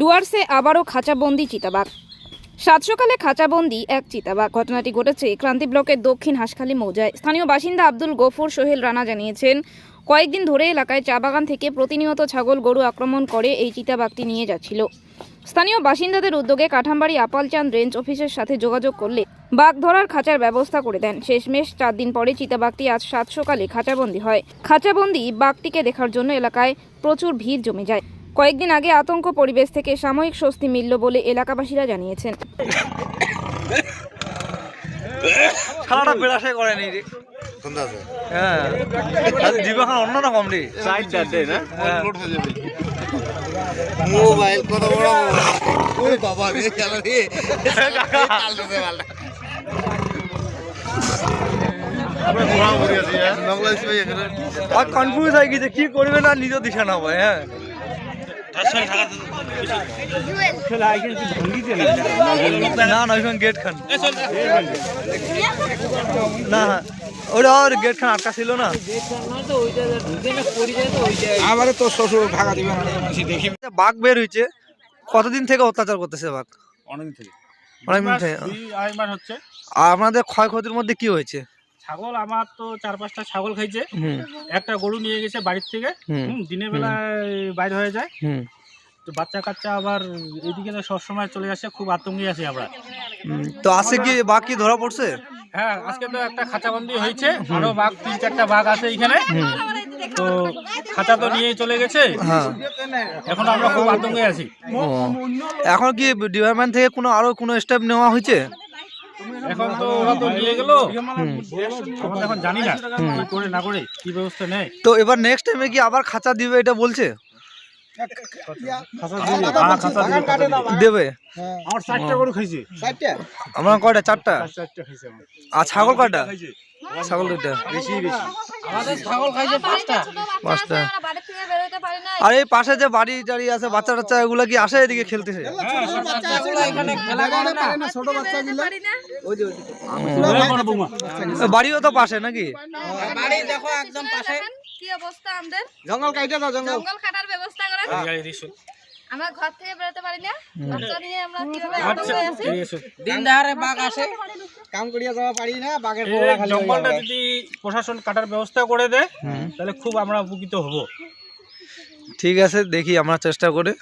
ডুয়ার্সে আবারও খাঁচাবন্দি চিতাবাঘ। সাত সকালে খাঁচাবন্দি এক চিতাবাঘ। ঘটনাটি ঘটেছে ক্রান্তি ব্লকের দক্ষিণ হাঁসখালী মৌজায়। স্থানীয় বাসিন্দা আব্দুল গফুর সোহেল রানা জানিয়েছেন, কয়েকদিন ধরে এলাকায় চা বাগান থেকে প্রতিনিয়ত ছাগল গরু আক্রমণ করে এই চিতাবাঘটি নিয়ে যাচ্ছিল। স্থানীয় বাসিন্দাদের উদ্যোগে কাঠামবাড়ি আপালচাঁদ রেঞ্জ অফিসের সাথে যোগাযোগ করলে বাঘ ধরার খাঁচার ব্যবস্থা করে দেন। শেষমেশ চার দিন পরে চিতাবাঘটি আজ সাত সকালে খাঁচাবন্দি হয়। খাঁচাবন্দি বাঘটিকে দেখার জন্য এলাকায় প্রচুর ভিড় জমে যায়। কয়েকদিন আগে আতঙ্ক পরিবেশ থেকে সাময়িক স্বস্তি মিলল বলে এলাকাবাসীরা জানিয়েছেন। খেলাটা বেড়াশে করেনি রে। হ্যাঁ। জীবন অন্যরকম রে। মোবাইল কত বড় ও বাবা রে খেলা রে। চালতেছে মালটা। বাংলাদেশ ভাই এখানে আর কনফিউজ হয়ে গেছে কি করবে না নিজেও দিশা না হ্যাঁ? না না ওইখানে গেট খান। না ওটা আর গেট খান আটকা ছিল না। আমারে তো শ্বশুর ঢাকা দিবে দেখি। বাঘ বের হয়েছে। কতদিন থেকে অত্যাচার করতেছে বাঘ? অনেকদিন থেকে। অনেকদিন থেকে। আর আপনাদের ক্ষয়ক্ষতির মধ্যে কি হয়েছে? ছাগল আমার তো চার পাঁচটা ছাগল খাইছে। একটা গরু নিয়ে গেছে বাড়ির থেকে। দিনের বেলায় বাইরে হয়ে যায়। হুম। তো বাচ্চা কাচ্চা আবার এদিকে তো সবসময় চলে আসে খুব আতঙ্কে আছি আমরা। তো আজকে কি বাঘ কি ধরা পড়ছে? হ্যাঁ আজকে তো একটা খাঁচাবন্দি হয়েছে। আরও বাঘ তিন চারটা বাঘ আছে এখানে। তো খাঁচা তো নিয়ে চলে গেছে। হ্যাঁ। এখন আমরা খুব আতঙ্কে আছি। এখন কি ডিপার্টমেন্ট থেকে কোনো আরও কোনো স্টেপ নেওয়া হয়েছে? এখন তো ওরা তো নিয়ে গেল। আমরা এখন জানি না কি করে না করে কি ব্যবস্থা নেয়। তো এবার নেক্সট টাইমে কি আবার খাঁচা দিবে এটা বলছে? দিবে। হ্যাঁ, খাঁচা দিবে, আমার কয়টা? চারটা। আর ছাগল কয়টা? ছাগল দুইটা। আমাদের ছাগল খাইছে পাঁচটা। পাঁচটা। আর এই পাশে যে বাড়ি টাড়ি আছে বাচ্চা টাচ্চা এগুলো কি আসে এদিকে খেলতেছে এখানে খেলা করে না। এ, বাড়িও তো পাশে নাকি? বাড়ি দেখো একদম পাশে। কি অবস্থা আমাদের? জঙ্গল কাইটা দাও জঙ্গল। জঙ্গল কাটার ব্যবস্থা করে আমরা ঘর থেকে বেরোতে পারি না। বাচ্চা নিয়ে আমরা কীভাবে আতঙ্কে আছি? দিন দাহারে বাঘ আসে। কাম করিয়া যাওয়া পারি না বাঘের জঙ্গলটা যদি প্রশাসন কাটার ব্যবস্থা করে দেয় তাহলে খুব আমরা উপকৃত হব। ঠিক আছে দেখি আমরা চেষ্টা করে।